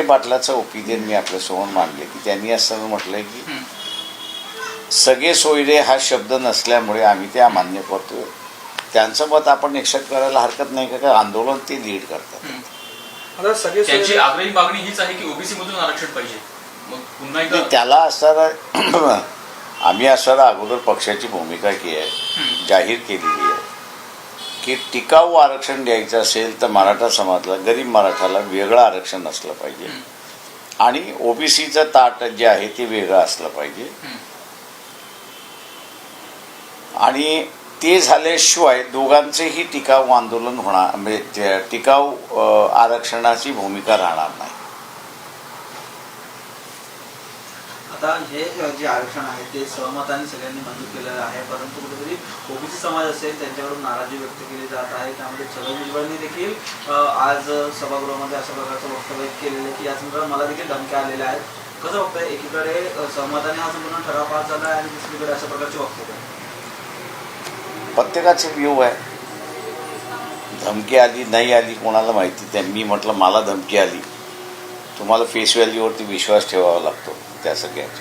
Jarange पाटलाचं opinion मी आपल्यासमोर मांडले की त्यांनी असं म्हटलंय की. सगळे सोयरे हा शब्द नसल्यामुळे आम्ही ते अमान्य करतोय त्यांचं मत आपण एक्सेप्ट करायला हरकत नाही का आंदोलन ते लीड करतात. आता सगळे त्यांची सोयरे- आग्रही मागणी हीच आहे की ओबीसी मधून आरक्षण पाहिजे मग पुन्हा एकदा आणि त्याला असणारा आम्ही असणारा अगोदर पक्षाची भूमिका की आहे. जाहीर केलेली आहे की टिकाऊ आरक्षण द्यायचं असेल तर मराठा समाजाला गरीब मराठाला वेगळं आरक्षण असलं पाहिजे. आणि ओबीसीचं ताट जे आहे ते वेगळं असलं पाहिजे. आणि ते झाल्याशिवाय दोघांचेही टिकाऊ आंदोलन होणार म्हणजे टिकाऊ आरक्षणाची भूमिका राहणार नाही आता हे जे आरक्षण आहे ते सहमताने सगळ्यांनी मंजूर केलेलं आहे. परंतु कुठेतरी ओबीसी समाज असेल त्यांच्याकडून नाराजी व्यक्त केली जात आहे. त्यामध्ये छगन भुजबळांनी देखील आज सभागृहामध्ये अशा प्रकारचं वक्तव्य केलेलं आहे की या संदर्भात मला देखील धमक्या आलेल्या आहेत. कसं बघताय? एकीकडे सहमताने हा संपूर्ण ठराव पास झाला आहे आणि दुसरीकडे अशा प्रकारचे वक्तव्य प्रत्येकाचे व्यू आहे. धमकी आली नाही आली कोणाला माहिती? त्या मी म्हटलं मला धमकी आली. तुम्हाला फेस व्हॅल्यूवरती विश्वास ठेवावा लागतो त्या सगळ्यांच्या